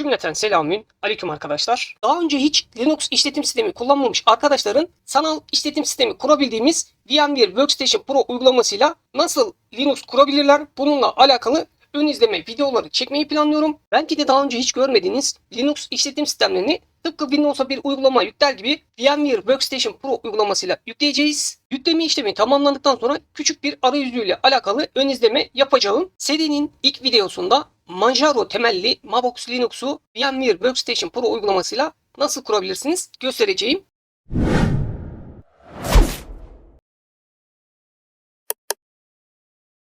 Cümleten selamün aleyküm arkadaşlar. Daha önce hiç Linux işletim sistemi kullanmamış arkadaşların sanal işletim sistemi kurabildiğimiz VMware Workstation Pro uygulamasıyla nasıl Linux kurabilirler bununla alakalı ön izleme videoları çekmeyi planlıyorum. Belki de daha önce hiç görmediğiniz Linux işletim sistemlerini tıpkı Windows'a bir uygulama yükler gibi VMware Workstation Pro uygulamasıyla yükleyeceğiz. Yükleme işlemi tamamlandıktan sonra küçük bir arayüzüyle alakalı ön izleme yapacağım. Serinin ilk videosunda Manjaro temelli Mabox Linux'u VMware Workstation Pro uygulamasıyla nasıl kurabilirsiniz göstereceğim.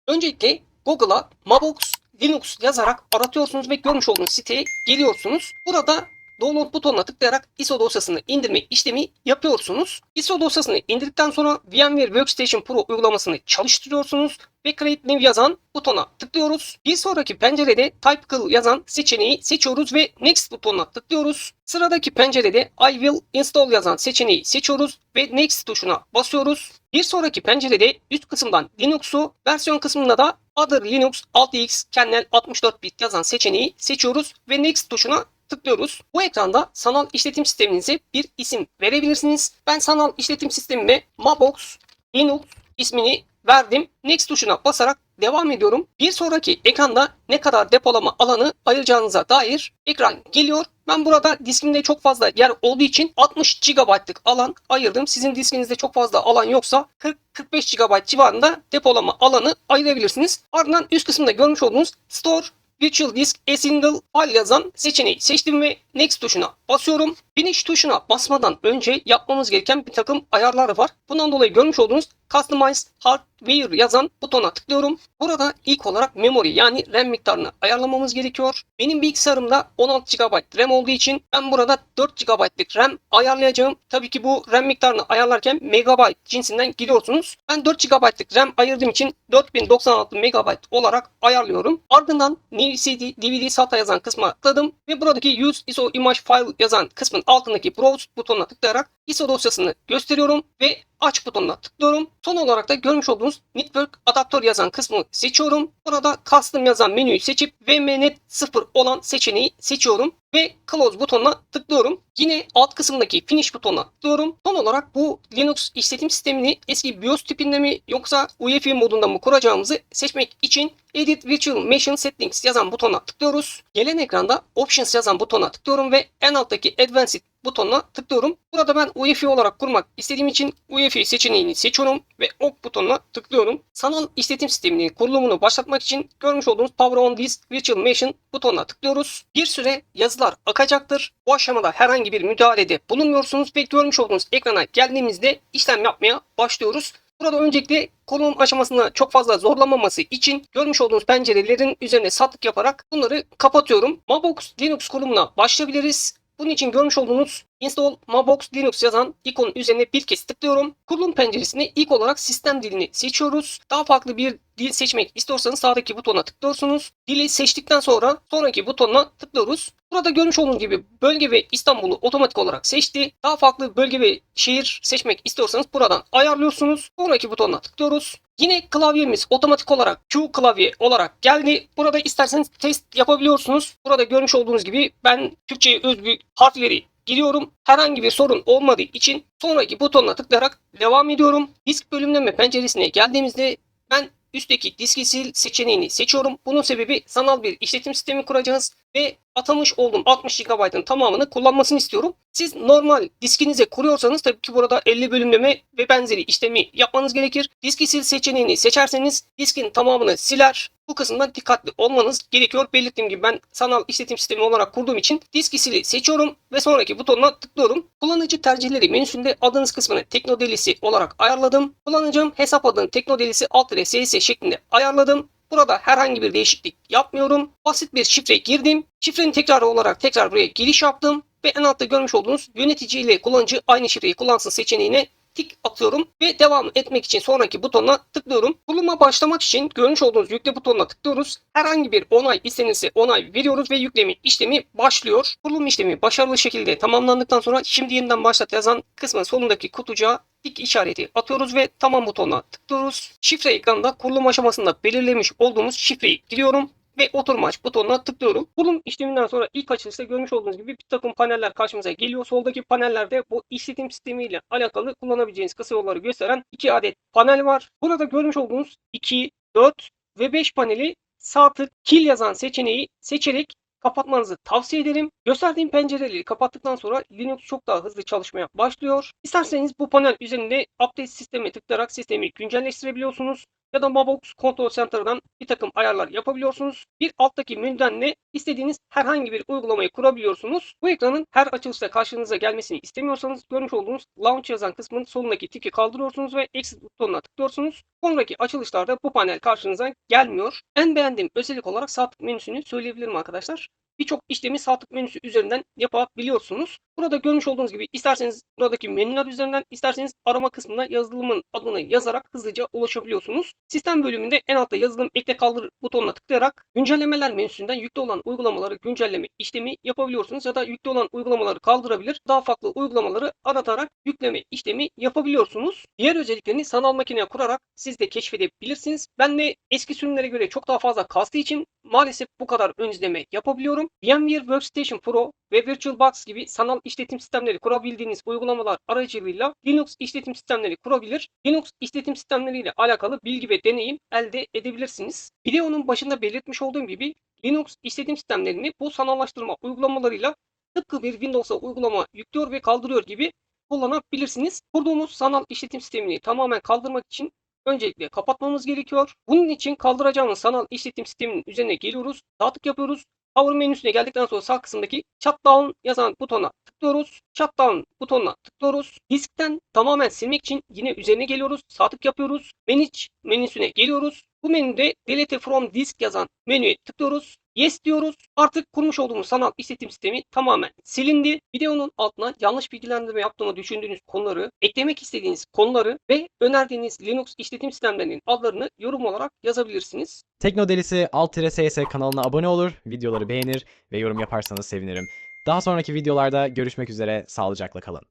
Öncelikle Google'a Mabox Linux yazarak aratıyorsunuz ve görmüş olduğunuz siteye geliyorsunuz. Burada download butonuna tıklayarak ISO dosyasını indirme işlemi yapıyorsunuz. ISO dosyasını indirdikten sonra VMware Workstation Pro uygulamasını çalıştırıyorsunuz ve Create New yazan butona tıklıyoruz. Bir sonraki pencerede Typical yazan seçeneği seçiyoruz ve Next butonuna tıklıyoruz. Sıradaki pencerede I will install yazan seçeneği seçiyoruz ve Next tuşuna basıyoruz. Bir sonraki pencerede üst kısımdan Linux'u, versiyon kısmında da Other Linux 6x kernel 64 bit yazan seçeneği seçiyoruz ve Next tuşuna tıklıyoruz. Bu ekranda sanal işletim sisteminize bir isim verebilirsiniz. Ben sanal işletim sistemime Mabox Linux ismini verdim. Next tuşuna basarak devam ediyorum. Bir sonraki ekranda ne kadar depolama alanı ayıracağınıza dair ekran geliyor. Ben burada diskimde çok fazla yer olduğu için 60 GB'lık alan ayırdım. Sizin diskinizde çok fazla alan yoksa 40-45 GB civarında depolama alanı ayırabilirsiniz. Ardından üst kısımda görmüş olduğunuz Store Virtual Disk A Single File yazan seçeneği seçtim ve Next tuşuna basıyorum. Finish tuşuna basmadan önce yapmamız gereken bir takım ayarlar var. Bundan dolayı görmüş olduğunuz Customize Hardware yazan butona tıklıyorum. Burada ilk olarak memory yani RAM miktarını ayarlamamız gerekiyor. Benim bilgisayarımda 16 GB RAM olduğu için ben burada 4 GB'lık RAM ayarlayacağım. Tabii ki bu RAM miktarını ayarlarken megabyte cinsinden gidiyorsunuz. Ben 4 GB'lık RAM ayırdığım için 4096 MB olarak ayarlıyorum. Ardından New CD, DVD SATA yazan kısma tıkladım ve buradaki Use ISO Image File yazan kısmın altındaki Browse butonuna tıklayarak ISO dosyasını gösteriyorum ve aç butonuna tıklıyorum. Son olarak da görmüş olduğunuz Network Adaptör yazan kısmı seçiyorum. Burada Custom yazan menüyü seçip VMNet 0 olan seçeneği seçiyorum ve Close butonuna tıklıyorum. Yine alt kısımdaki Finish butonuna tıklıyorum. Son olarak bu Linux işletim sistemini eski BIOS tipinde mi yoksa UEFI modunda mı kuracağımızı seçmek için Edit Virtual Machine Settings yazan butona tıklıyoruz. Gelen ekranda Options yazan butona tıklıyorum ve en alttaki Advanced butonuna tıklıyorum. Burada ben UEFI olarak kurmak istediğim için UEFI seçeneğini seçiyorum ve OK butonuna tıklıyorum. Sanal işletim sisteminin kurulumunu başlatmak için görmüş olduğunuz Power on Disk Virtual Machine butonuna tıklıyoruz. Bir süre yazılar akacaktır. Bu aşamada herhangi bir müdahalede bulunmuyorsunuz ve görmüş olduğunuz ekrana geldiğimizde işlem yapmaya başlıyoruz. Burada öncelikle kurulum aşamasında çok fazla zorlamaması için görmüş olduğunuz pencerelerin üzerine sattık yaparak bunları kapatıyorum. Mabox Linux kurulumuna başlayabiliriz. Bunun için görmüş olduğunuz Install Mabox Linux yazan ikonun üzerine bir kez tıklıyorum. Kurulum penceresinde ilk olarak sistem dilini seçiyoruz. Daha farklı bir dil seçmek istiyorsanız sağdaki butona tıklıyorsunuz. Dili seçtikten sonra sonraki butonuna tıklıyoruz. Burada görmüş olduğunuz gibi bölge ve İstanbul'u otomatik olarak seçti. Daha farklı bölge ve şehir seçmek istiyorsanız buradan ayarlıyorsunuz. Sonraki butonuna tıklıyoruz. Yine klavyemiz otomatik olarak Q klavye olarak geldi. Burada isterseniz test yapabiliyorsunuz. Burada görmüş olduğunuz gibi ben Türkçe'ye özgü harfleri giriyorum. Herhangi bir sorun olmadığı için sonraki butonuna tıklayarak devam ediyorum. Disk bölümleme penceresine geldiğimizde ben üstteki diski sil seçeneğini seçiyorum. Bunun sebebi sanal bir işletim sistemi kuracağız ve atamış olduğum 60 GB'ın tamamını kullanmasını istiyorum. Siz normal diskinize kuruyorsanız tabii ki burada 50 bölümleme ve benzeri işlemi yapmanız gerekir. Diski sil seçeneğini seçerseniz diskin tamamını siler. Bu kısımdan dikkatli olmanız gerekiyor. Belirttiğim gibi ben sanal işletim sistemi olarak kurduğum için diski sili seçiyorum ve sonraki butonuna tıklıyorum. Kullanıcı tercihleri menüsünde adınız kısmını teknodelisi olarak ayarladım. Kullanacağım hesap adını teknodelisi alt ss şeklinde ayarladım. Burada herhangi bir değişiklik yapmıyorum. Basit bir şifre girdim. Şifrenin tekrarı olarak tekrar buraya giriş yaptım. Ve en altta görmüş olduğunuz yönetici ile kullanıcı aynı şifreyi kullansın seçeneğine tik atıyorum ve devam etmek için sonraki butonuna tıklıyorum. Kuruluma başlamak için görmüş olduğunuz yükle butonuna tıklıyoruz. Herhangi bir onay istenirse onay veriyoruz ve yükleme işlemi başlıyor. Kurulum işlemi başarılı şekilde tamamlandıktan sonra şimdi yeniden başlat yazan kısmın solundaki kutucuğa tik işareti atıyoruz ve tamam butonuna tıklıyoruz. Şifre ekranında kurulum aşamasında belirlemiş olduğumuz şifreyi giriyorum ve oturma aç butonuna tıklıyorum. Kurulum işleminden sonra ilk açılışta görmüş olduğunuz gibi bir takım paneller karşımıza geliyor. Soldaki panellerde bu işletim sistemiyle alakalı kullanabileceğiniz kısa yolları gösteren iki adet panel var. Burada görmüş olduğunuz 2, 4 ve 5 paneli sağ tık kill yazan seçeneği seçerek kapatmanızı tavsiye ederim. Gösterdiğim pencereleri kapattıktan sonra Linux çok daha hızlı çalışmaya başlıyor. İsterseniz bu panel üzerinde update sisteme tıklayarak sistemi güncelleştirebiliyorsunuz ya da Mabox Control Center'dan bir takım ayarlar yapabiliyorsunuz. Bir alttaki menüden de istediğiniz herhangi bir uygulamayı kurabiliyorsunuz. Bu ekranın her açılışta karşınıza gelmesini istemiyorsanız görmüş olduğunuz Launch yazan kısmın solundaki tiki kaldırıyorsunuz ve Exit butonuna tıklıyorsunuz. Sonraki açılışlarda bu panel karşınıza gelmiyor. En beğendiğim özellik olarak sağ tık menüsünü söyleyebilirim arkadaşlar birçok işlemi sağ menüsü üzerinden yapabiliyorsunuz. Burada görmüş olduğunuz gibi isterseniz buradaki menüler üzerinden isterseniz arama kısmına yazılımın adını yazarak hızlıca ulaşabiliyorsunuz. Sistem bölümünde en altta yazılım ekle kaldır butonuna tıklayarak güncellemeler menüsünden yüklü olan uygulamaları güncelleme işlemi yapabiliyorsunuz ya da yüklü olan uygulamaları kaldırabilir. Daha farklı uygulamaları aratarak yükleme işlemi yapabiliyorsunuz. Diğer özelliklerini sanal makineye kurarak siz de keşfedebilirsiniz. Ben de eski sürümlere göre çok daha fazla kastığı için maalesef bu kadar ön izleme yapabiliyorum. VMware Workstation Pro ve VirtualBox gibi sanal işletim sistemleri kurabildiğiniz uygulamalar aracılığıyla Linux işletim sistemleri kurabilir. Linux işletim sistemleriyle alakalı bilgi ve deneyim elde edebilirsiniz. Videonun başında belirtmiş olduğum gibi Linux işletim sistemlerini bu sanallaştırma uygulamalarıyla tıpkı bir Windows'a uygulama yüklüyor ve kaldırıyor gibi kullanabilirsiniz. Kurduğumuz sanal işletim sistemini tamamen kaldırmak için öncelikle kapatmamız gerekiyor. Bunun için kaldıracağımız sanal işletim sisteminin üzerine geliyoruz. Sağ tık yapıyoruz. Power menüsüne geldikten sonra sağ kısımdaki Shutdown yazan butona tıklıyoruz. Shutdown butonuna tıklıyoruz. Diskten tamamen silmek için yine üzerine geliyoruz. Sağ tık yapıyoruz. Manage menüsüne geliyoruz. Bu menüde Delete from Disk yazan menüye tıklıyoruz. Yes diyoruz. Artık kurmuş olduğumuz sanal işletim sistemi tamamen silindi. Videonun altına yanlış bilgilendirme yaptığımı düşündüğünüz konuları, eklemek istediğiniz konuları ve önerdiğiniz Linux işletim sistemlerinin adlarını yorum olarak yazabilirsiniz. Tekno Delisi Alt-SS kanalına abone olur, videoları beğenir ve yorum yaparsanız sevinirim. Daha sonraki videolarda görüşmek üzere, sağlıcakla kalın.